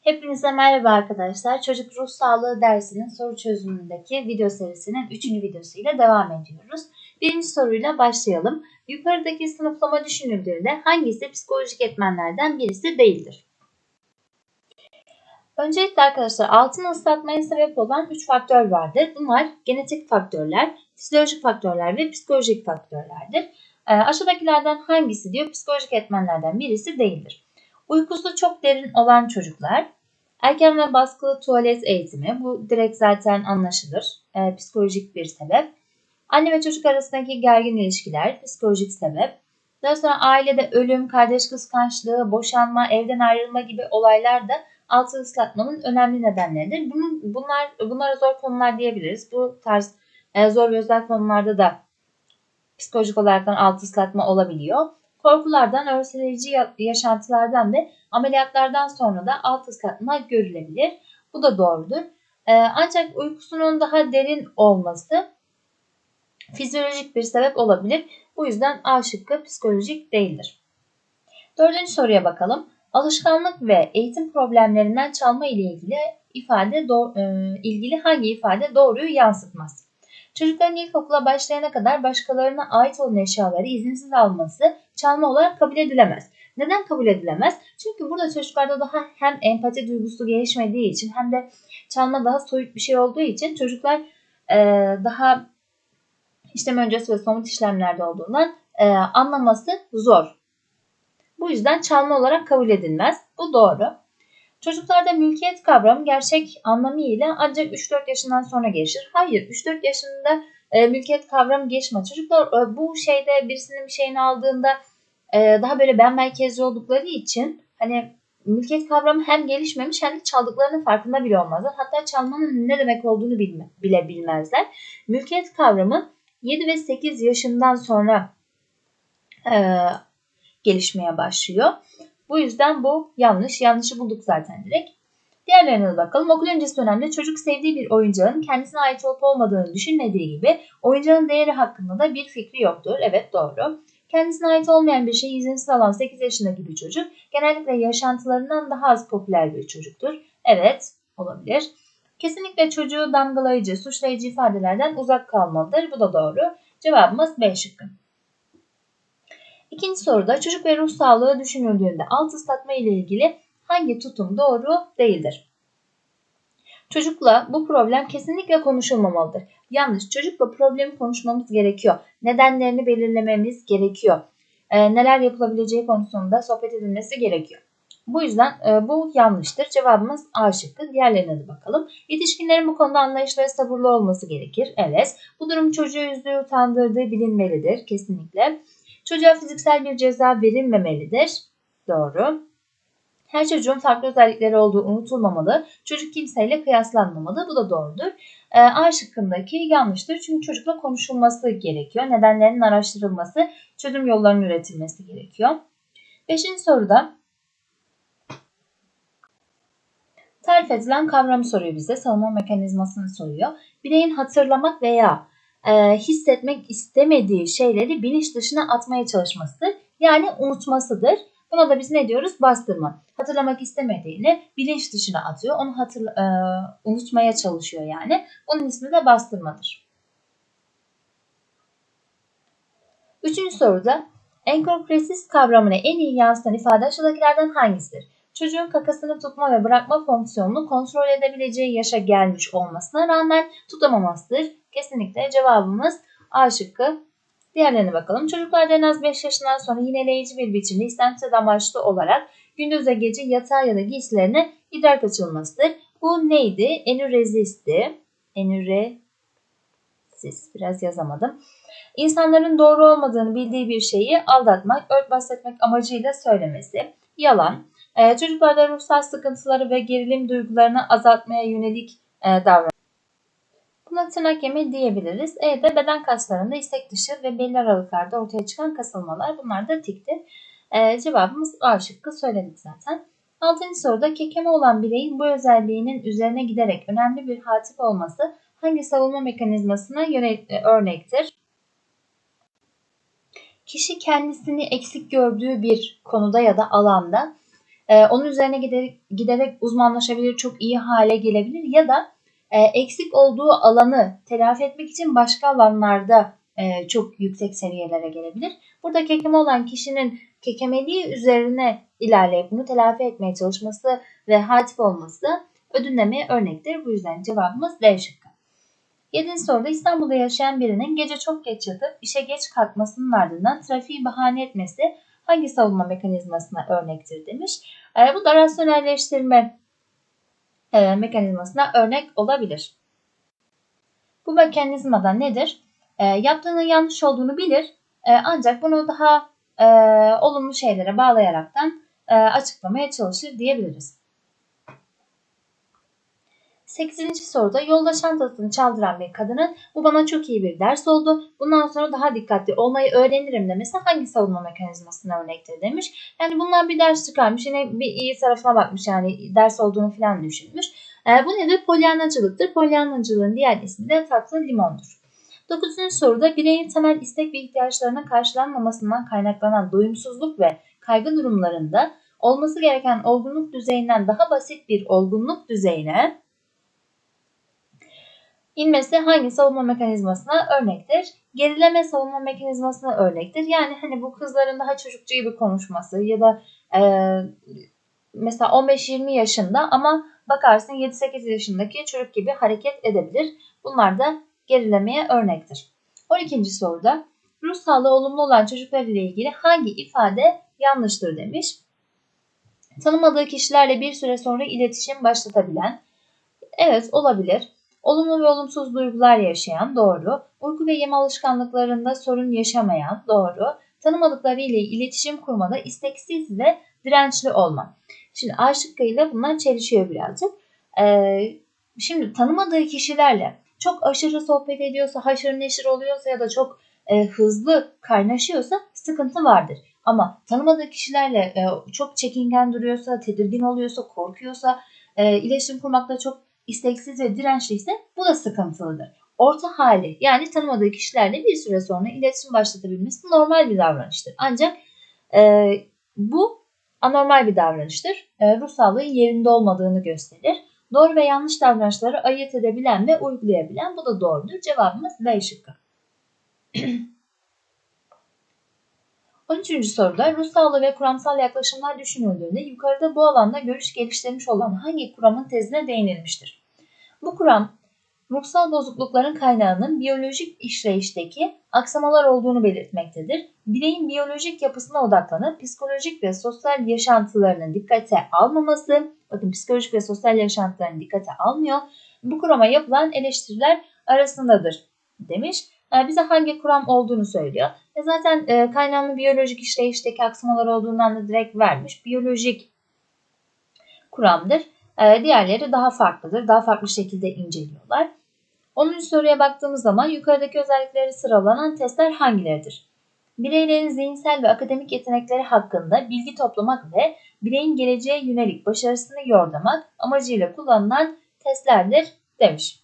Hepinize merhaba arkadaşlar. Çocuk ruh sağlığı dersinin soru çözümündeki video serisinin 3. videosuyla devam ediyoruz. Birinci soruyla başlayalım. Yukarıdaki sınıflama düşünüldüğünde hangisi psikolojik etmenlerden birisi değildir? Öncelikle arkadaşlar altın ıslatmaya sebep olan 3 faktör vardır. Bunlar genetik faktörler, fizyolojik faktörler ve psikolojik faktörlerdir. E, aşağıdakilerden hangisi diyor psikolojik etmenlerden birisi değildir? Uykusu çok derin olan çocuklar, erken ve baskılı tuvalet eğitimi, bu direkt zaten anlaşılır, e, psikolojik bir sebep. Anne ve çocuk arasındaki gergin ilişkiler, psikolojik sebep. Daha sonra ailede ölüm, kardeş kıskançlığı, boşanma, evden ayrılma gibi olaylar da altı ıslatmanın önemli nedenleridir. Bunun, bunlar, bunlara zor konular diyebiliriz. Bu tarz e, zor ve özel konularda da psikolojik olaraktan altı ıslatma olabiliyor. Korkulardan, örseleyici yaşantılardan ve ameliyatlardan sonra da alt ıslatma görülebilir. Bu da doğrudur. Ee, ancak uykusunun daha derin olması fizyolojik bir sebep olabilir. Bu yüzden A şıkkı psikolojik değildir. Dördüncü soruya bakalım. Alışkanlık ve eğitim problemlerinden çalma ile ilgili ifade e, ilgili hangi ifade doğruyu yansıtmaz? Çocukların ilkokula başlayana kadar başkalarına ait olan eşyaları izinsiz alması çalma olarak kabul edilemez. Neden kabul edilemez? Çünkü burada çocuklarda daha hem empati duygusu gelişmediği için hem de çalma daha soyut bir şey olduğu için çocuklar e, daha işlem öncesi ve somut işlemlerde olduğundan e, anlaması zor. Bu yüzden çalma olarak kabul edilmez. Bu doğru. Çocuklarda mülkiyet kavramı gerçek anlamıyla ancak 3-4 yaşından sonra gelişir. Hayır 3-4 yaşında e, mülkiyet kavramı geçmez. Çocuklar e, bu şeyde birisinin bir şeyini aldığında e, daha böyle ben merkezli oldukları için hani mülkiyet kavramı hem gelişmemiş hem de çaldıklarının farkında bile olmazlar. Hatta çalmanın ne demek olduğunu bilme, bile bilmezler. Mülkiyet kavramı 7 ve 8 yaşından sonra e, gelişmeye başlıyor. Bu yüzden bu yanlış. Yanlışı bulduk zaten direkt. Diğerlerine de bakalım. Okul öncesi dönemde çocuk sevdiği bir oyuncağın kendisine ait olup olmadığını düşünmediği gibi oyuncağın değeri hakkında da bir fikri yoktur. Evet doğru. Kendisine ait olmayan bir şeyi izinsiz alan 8 yaşındaki bir çocuk genellikle yaşantılarından daha az popüler bir çocuktur. Evet olabilir. Kesinlikle çocuğu damgalayıcı, suçlayıcı ifadelerden uzak kalmalıdır. Bu da doğru. Cevabımız B şıkkı. İkinci soruda çocuk ve ruh sağlığı düşünüldüğünde alt ıslatma ile ilgili hangi tutum doğru değildir? Çocukla bu problem kesinlikle konuşulmamalıdır. Yanlış. Çocukla problemi konuşmamız gerekiyor. Nedenlerini belirlememiz gerekiyor. E, neler yapılabileceği konusunda sohbet edilmesi gerekiyor. Bu yüzden e, bu yanlıştır. Cevabımız A şıkkı. Diğerlerine de bakalım. Yetişkinlerin bu konuda anlayışlı ve sabırlı olması gerekir. Evet. Bu durum çocuğu üzdüğü, utandırdığı bilinmelidir. Kesinlikle. Çocuğa fiziksel bir ceza verilmemelidir. Doğru. Her çocuğun farklı özellikleri olduğu unutulmamalı. Çocuk kimseyle kıyaslanmamalı. Bu da doğrudur. E, A şıkkındaki yanlıştır. Çünkü çocukla konuşulması gerekiyor. Nedenlerinin araştırılması, çözüm yollarının üretilmesi gerekiyor. Beşinci soruda tarif edilen kavramı soruyor bize. Savunma mekanizmasını soruyor. Bireyin hatırlamak veya e, hissetmek istemediği şeyleri bilinç dışına atmaya çalışması yani unutmasıdır. Buna da biz ne diyoruz? Bastırma. Hatırlamak istemediğini bilinç dışına atıyor. Onu hatırla, e, unutmaya çalışıyor yani. Onun ismi de bastırmadır. Üçüncü soruda enkorpresis kavramını en iyi yansıtan ifade aşağıdakilerden hangisidir? Çocuğun kakasını tutma ve bırakma fonksiyonunu kontrol edebileceği yaşa gelmiş olmasına rağmen tutamamasıdır. Kesinlikle cevabımız A şıkkı. Diğerlerine bakalım. Çocuklarda en az 5 yaşından sonra yineleyici bir biçimde istemsiz amaçlı olarak gündüz ve gece yatağa ya da giysilerine idrar kaçılmasıdır. Bu neydi? Enürezisti. Enürezis. Biraz yazamadım. İnsanların doğru olmadığını bildiği bir şeyi aldatmak, örtbas etmek amacıyla söylemesi. Yalan. Ee, çocuklarda ruhsal sıkıntıları ve gerilim duygularını azaltmaya yönelik e, davranış. Buna tırnak yeme diyebiliriz. E de beden kaslarında istek dışı ve belli aralıklarda ortaya çıkan kasılmalar. Bunlar da tiktir. E, cevabımız A şıkkı söyledik zaten. Altıncı soruda kekeme olan bireyin bu özelliğinin üzerine giderek önemli bir hatip olması hangi savunma mekanizmasına e, örnektir? Kişi kendisini eksik gördüğü bir konuda ya da alanda e, onun üzerine giderek, giderek uzmanlaşabilir, çok iyi hale gelebilir ya da e, eksik olduğu alanı telafi etmek için başka alanlarda e, çok yüksek seviyelere gelebilir. Burada kekeme olan kişinin kekemeliği üzerine ilerleyip bunu telafi etmeye çalışması ve hatif olması da ödünlemeye örnektir. Bu yüzden cevabımız D şıkkı. Yedinci soruda İstanbul'da yaşayan birinin gece çok geç yatıp işe geç kalkmasının ardından trafiği bahane etmesi hangi savunma mekanizmasına örnektir demiş. E, bu da rasyonelleştirme e, mekanizmasına örnek olabilir. Bu mekanizmada nedir? E, yaptığının yanlış olduğunu bilir e, ancak bunu daha e, olumlu şeylere bağlayaraktan e, açıklamaya çalışır diyebiliriz. 8. soruda yolda çantasını çaldıran bir kadının bu bana çok iyi bir ders oldu. Bundan sonra daha dikkatli olmayı öğrenirim demesi hangi savunma mekanizmasına örnektir demiş. Yani bundan bir ders çıkarmış. Yine bir iyi tarafına bakmış yani ders olduğunu falan düşünmüş. E, bu nedir? Polyanacılıktır. Polyanacılığın diğer ismi de tatlı limondur. 9. soruda bireyin temel istek ve ihtiyaçlarının karşılanmamasından kaynaklanan doyumsuzluk ve kaygı durumlarında olması gereken olgunluk düzeyinden daha basit bir olgunluk düzeyine inmesi hangi savunma mekanizmasına örnektir? Gerileme savunma mekanizmasına örnektir. Yani hani bu kızların daha çocukça gibi konuşması ya da e, mesela 15-20 yaşında ama bakarsın 7-8 yaşındaki çocuk gibi hareket edebilir. Bunlar da gerilemeye örnektir. 12. soruda ruh sağlığı olumlu olan çocuklar ile ilgili hangi ifade yanlıştır demiş. Tanımadığı kişilerle bir süre sonra iletişim başlatabilen, evet olabilir. Olumlu ve olumsuz duygular yaşayan, doğru. Uyku ve yeme alışkanlıklarında sorun yaşamayan, doğru. Tanımadıkları ile iletişim kurmada isteksiz ve dirençli olma. Şimdi A şıkkıyla bunlar çelişiyor birazcık. Ee, şimdi tanımadığı kişilerle çok aşırı sohbet ediyorsa, haşır neşir oluyorsa ya da çok e, hızlı kaynaşıyorsa sıkıntı vardır. Ama tanımadığı kişilerle e, çok çekingen duruyorsa, tedirgin oluyorsa, korkuyorsa, e, iletişim kurmakta çok isteksiz ve dirençliyse bu da sıkıntılıdır. Orta hali yani tanımadığı kişilerle bir süre sonra iletişim başlatabilmesi normal bir davranıştır. Ancak e, bu anormal bir davranıştır. E, ruh sağlığı yerinde olmadığını gösterir. Doğru ve yanlış davranışları ayırt edebilen ve uygulayabilen bu da doğrudur. Cevabımız B şıkkı. 13. soruda ruh sağlığı ve kuramsal yaklaşımlar düşünüldüğünde yukarıda bu alanda görüş geliştirmiş olan hangi kuramın tezine değinilmiştir? Bu kuram ruhsal bozuklukların kaynağının biyolojik işleyişteki aksamalar olduğunu belirtmektedir. Bireyin biyolojik yapısına odaklanıp psikolojik ve sosyal yaşantılarının dikkate almaması, bakın psikolojik ve sosyal yaşantılarını dikkate almıyor, bu kurama yapılan eleştiriler arasındadır demiş. Yani bize hangi kuram olduğunu söylüyor. E zaten e, kaynağının biyolojik işleyişteki aksamalar olduğundan da direkt vermiş. Biyolojik kuramdır. E, diğerleri daha farklıdır. Daha farklı şekilde inceliyorlar. 10. soruya baktığımız zaman yukarıdaki özellikleri sıralanan testler hangileridir? Bireylerin zihinsel ve akademik yetenekleri hakkında bilgi toplamak ve bireyin geleceğe yönelik başarısını yordlamak amacıyla kullanılan testlerdir demiş.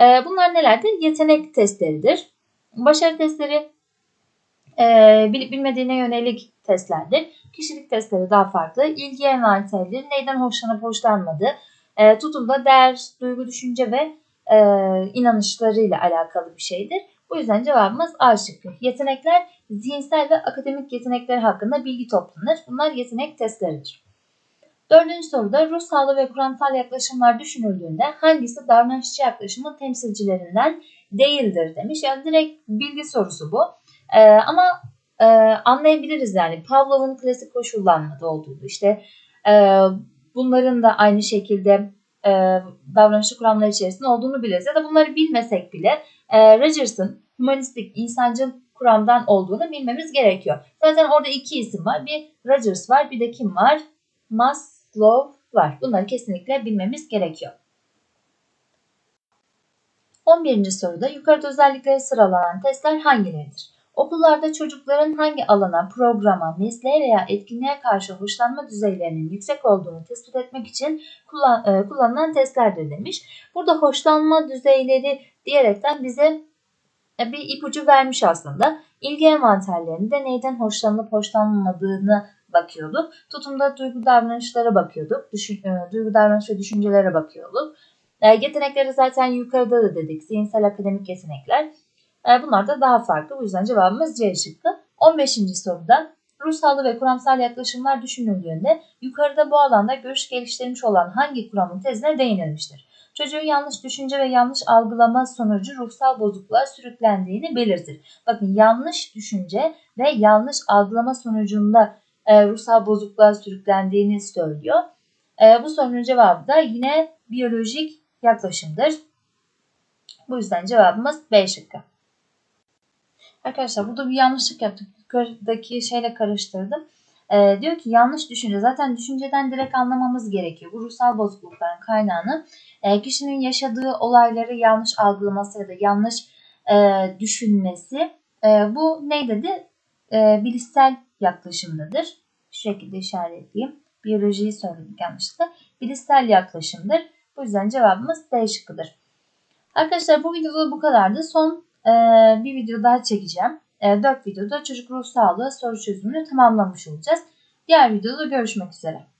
Ee, bunlar nelerdir? Yetenek testleridir. Başarı testleri e, bilmediğine yönelik testlerdir. Kişilik testleri daha farklı. İlgi envanteridir. Neyden hoşlanıp hoşlanmadığı, e, tutumda değer, duygu, düşünce ve e, inanışlarıyla alakalı bir şeydir. Bu yüzden cevabımız A şıkkı. Yetenekler zihinsel ve akademik yetenekler hakkında bilgi toplanır. Bunlar yetenek testleridir. Dördüncü soruda ruh sağlığı ve kuramsal yaklaşımlar düşünüldüğünde hangisi davranışçı yaklaşımın temsilcilerinden değildir demiş. Yani direkt bilgi sorusu bu. Ee, ama e, anlayabiliriz yani Pavlov'un klasik koşullanmada olduğunu işte e, bunların da aynı şekilde e, davranışçı kuramlar içerisinde olduğunu biliriz. Ya da bunları bilmesek bile e, Rogers'ın humanistik, insancıl kuramdan olduğunu bilmemiz gerekiyor. Zaten orada iki isim var. Bir Rogers var, bir de kim var? Maslow var. Bunları kesinlikle bilmemiz gerekiyor. 11. soruda yukarıda özellikleri sıralanan testler hangileridir? Okullarda çocukların hangi alana, programa, mesleğe veya etkinliğe karşı hoşlanma düzeylerinin yüksek olduğunu tespit etmek için e, kullanılan testlerdir demiş. Burada hoşlanma düzeyleri diyerekten bize bir ipucu vermiş aslında. İlgi envanterlerinde neyden hoşlanıp hoşlanmadığını bakıyorduk. Tutumda duygu davranışlara bakıyorduk. Düşün, e, duygu davranış ve düşüncelere bakıyorduk. E, yetenekleri zaten yukarıda da dedik. Zihinsel akademik yetenekler. E, bunlar da daha farklı. Bu yüzden cevabımız C şıkkı. 15. soruda ruhsal ve kuramsal yaklaşımlar düşünüldüğünde yukarıda bu alanda görüş geliştirmiş olan hangi kuramın tezine değinilmiştir? Çocuğun yanlış düşünce ve yanlış algılama sonucu ruhsal bozukluğa sürüklendiğini belirtir. Bakın yanlış düşünce ve yanlış algılama sonucunda e, ruhsal bozukluğa sürüklendiğini söylüyor. E, bu sorunun cevabı da yine biyolojik yaklaşımdır. Bu yüzden cevabımız B şıkkı. Arkadaşlar burada bir yanlışlık yaptık. Yukarıdaki şeyle karıştırdım. Ee, diyor ki yanlış düşünce. Zaten düşünceden direkt anlamamız gerekiyor. Bu ruhsal bozuklukların kaynağını e, kişinin yaşadığı olayları yanlış algılaması ya da yanlış e, düşünmesi. E, bu ne dedi? E, bilişsel yaklaşımdadır. Şu şekilde işaretleyeyim. Biyolojiyi söyledik yanlışlıkla. Bilişsel yaklaşımdır. Bu yüzden cevabımız D şıkkıdır. Arkadaşlar bu videoda bu kadardı. Son e, bir video daha çekeceğim. E, 4 videoda çocuk ruh sağlığı soru çözümünü tamamlamış olacağız. Diğer videoda görüşmek üzere.